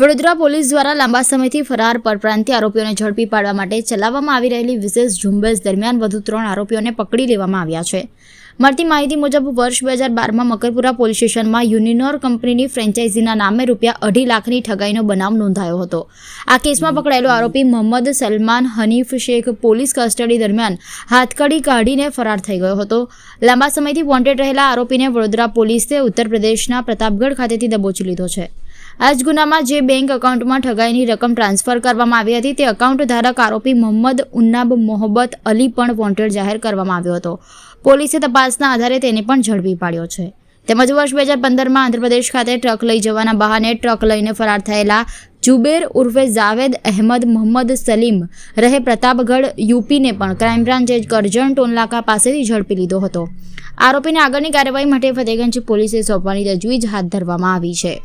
Vadodara police દ્વારા લાંબા સમયથી ફરાર પરપ્રાંતીય આરોપીઓને ઝડપી પાડવા માટે ચલાવવામાં આવી રહેલી વિશેષ ઝુંબેશ દરમિયાન વધુ ત્રણ આરોપીઓને પકડી લેવામાં આવ્યા છે. મળતી માહિતી મુજબ વર્ષ બે હજાર બારમાં મકરપુરા પોલીસ સ્ટેશનમાં યુનિનોર કંપનીની ફ્રેન્ચાઇઝીના નામે રૂપિયા અઢી લાખની ઠગાઈનો બનાવ નોંધાયો હતો. આ કેસમાં પકડાયેલો આરોપી મોહમ્મદ સલમાન હનીફ શેખ પોલીસ કસ્ટડી દરમિયાન હાથકડી કાઢીને ફરાર થઈ ગયો હતો. લાંબા સમયથી વોન્ટેડ રહેલા આરોપીને વડોદરા પોલીસે ઉત્તર પ્રદેશના પ્રતાપગઢ ખાતેથી દબોચી લીધો છે. આ જ ગુનામાં જે બેંક એકાઉન્ટમાં ઠગાઈની રકમ ટ્રાન્સફર કરવામાં આવી હતી, તે એકાઉન્ટ ધારક આરોપી મોહમ્મદ ઉન્નાબ મોહબ્બત અલી પણ વોન્ટેડ જાહેર કરવામાં આવ્યો હતો. પોલીસે તપાસના આધારે તેને પણ ઝડપી પાડ્યો છે. તેમજ વર્ષ બે હજાર પંદરમાં આંધ્રપ્રદેશ ખાતે ટ્રક લઈ જવાના બહાને ટ્રક લઈને ફરાર થયેલા જુબેર ઉર્ફે જાવેદ અહેમદ મોહમ્મદ સલીમ રહે પ્રતાપગઢ, યુપીને પણ ક્રાઇમ બ્રાન્ચે કરજણ ટોલનાકા પાસેથી ઝડપી લીધો હતો. આરોપીને આગળની કાર્યવાહી માટે ફતેગંજ પોલીસે સોંપવાની તજવીજ હાથ ધરવામાં આવી છે.